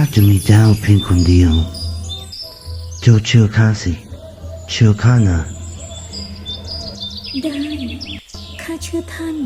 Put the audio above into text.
าจะมีเจ้าเพียงคนเดียว เจ้าเชื่อข้าสิ เชื่อข้านะ ได้ ข้าเชื่อท่าน